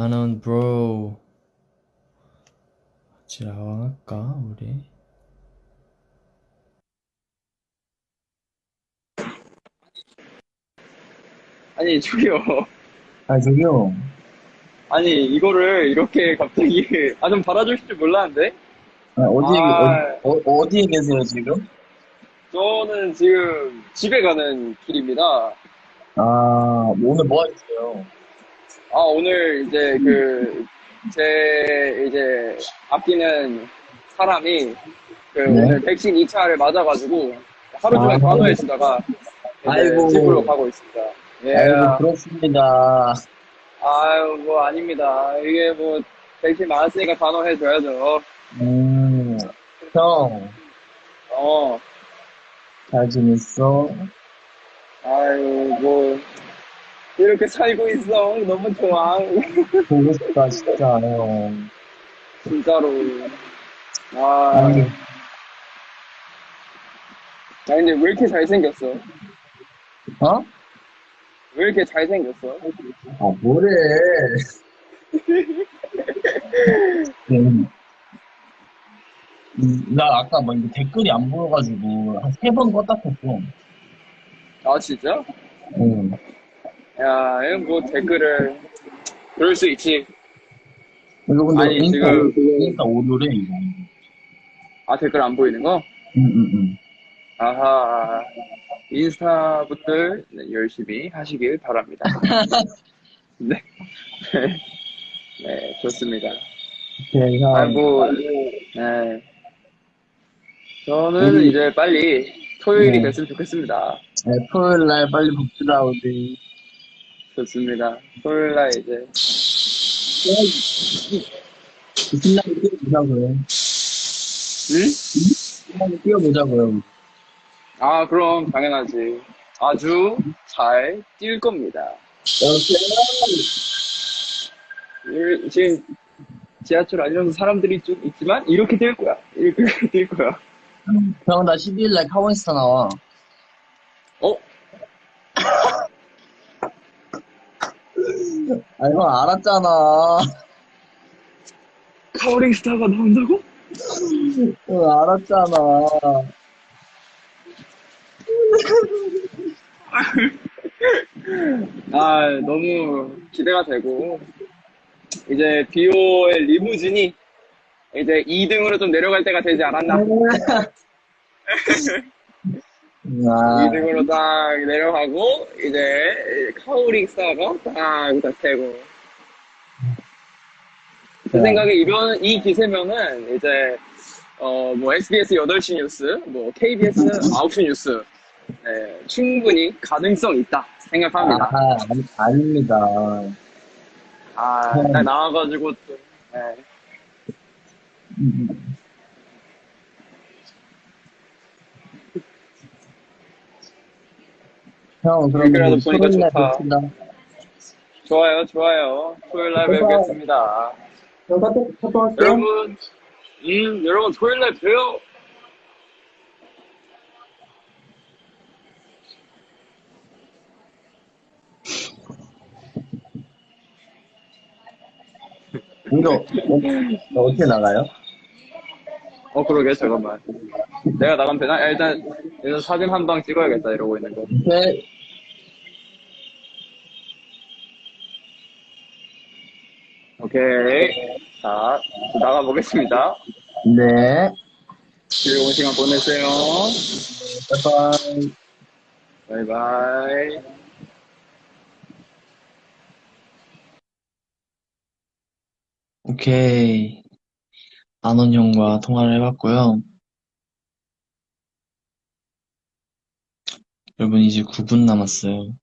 아넌 브로 같이 나와갈까 우리? 아니, 저기요. 아, 저기요. 아니, 이거를 이렇게 갑자기, 아, 좀 받아주실 줄 몰랐는데? 아, 어디에, 아. 어, 어, 어 디에 계세요, 지금? 저는 지금 집에 가는 길입니다. 아, 오늘 뭐 하셨어요? 아, 오늘 이제 그, 제, 이제, 아끼는 사람이, 그, 네. 오늘 백신 2차를 맞아가지고, 하루 종일 아. 간호에 있다가, 이제 아이고. 집으로 가고 있습니다. 예. 아이고, 그렇습니다. 아유, 뭐, 아닙니다. 이게 뭐, 백신 맞았으니까 간호해줘야죠. 음, 형, 어, 잘 지냈어? 아유, 뭐, 이렇게 살고 있어. 너무 좋아. 보고 싶다, 진짜, 형. 진짜로. 아, 아니, 아, 근데 왜 이렇게 잘생겼어? 어? 왜 이렇게 잘생겼어? 아, 뭐래. 음. 음, 나 아까 뭐 이거 댓글이 안 보여가지고 한 세 번 껐다 켰어. 아, 진짜? 응. 야, 이거 뭐 댓글을. 그럴 수 있지. 이거 근데 아니, 인스타, 지금- 인스타 오류래, 이거. 아, 댓글 안 보이는 거? 응, 응, 응. 아하. 인스타 분들 네, 열심히 하시길 바랍니다. 네. 네, 좋습니다. 오케이, 형. 아, 뭐, 네. 저는 음. 이제 빨리 토요일이 네. 됐으면 좋겠습니다. 네, 토요일 날 빨리 봅시다, 우리. 좋습니다. 토요일 날 이제. 신나게 뛰어보자고요. 응? 신나게 뛰어보자고요. 아, 그럼 당연하지. 아주 잘 뛸 겁니다. 이- 지금 지하철 안에서 사람들이 좀 있지만 이렇게 뛸 거야. 이렇게 뛸 거야. 형, 나 12일 날 카원스타 나와. 어? 아, 형, 알았잖아. 카오링 스타가 나온다고? 형, 알았잖아. 아, 너무 기대가 되고. 이제 비오의 리무진이 이제 2등으로 좀 내려갈 때가 되지 않았나? 아, 2등으로 딱 내려가고, 이제 카오링 스타가 딱, 딱 되고. 제 네. 생각에 이번, 이 기세면은 이제, 어, 뭐 SBS 8시 뉴스, 뭐 KBS 9시 뉴스, 예, 충분히 가능성 있다 생각합니다. 아, 아니, 아닙니다. 아, 음. 딱 나와가지고 또, 예. 형, 그럼 댓글이라도 우리 보니까 토요일 날 좋다. 봅시다. 좋아요, 좋아요. 토요일 날 뵙겠습니다. 형, 카톡, 카톡 할게요. 여러분, 음, 여러분 토요일 날 봬요. 이거, 어, 어, 어떻게 나가요? 어, 그러게, 잠깐만. 내가 나가면 되나? 야, 일단, 일단 사진 한 방 찍어야겠다, 이러고 있는 거. 네. 오케이. 자, 나가 보겠습니다. 네. 즐거운 시간 보내세요. 바이바이. 바이바이. 오케이. 아넌 형과 통화를 해봤고요. 여러분 이제 9분 남았어요.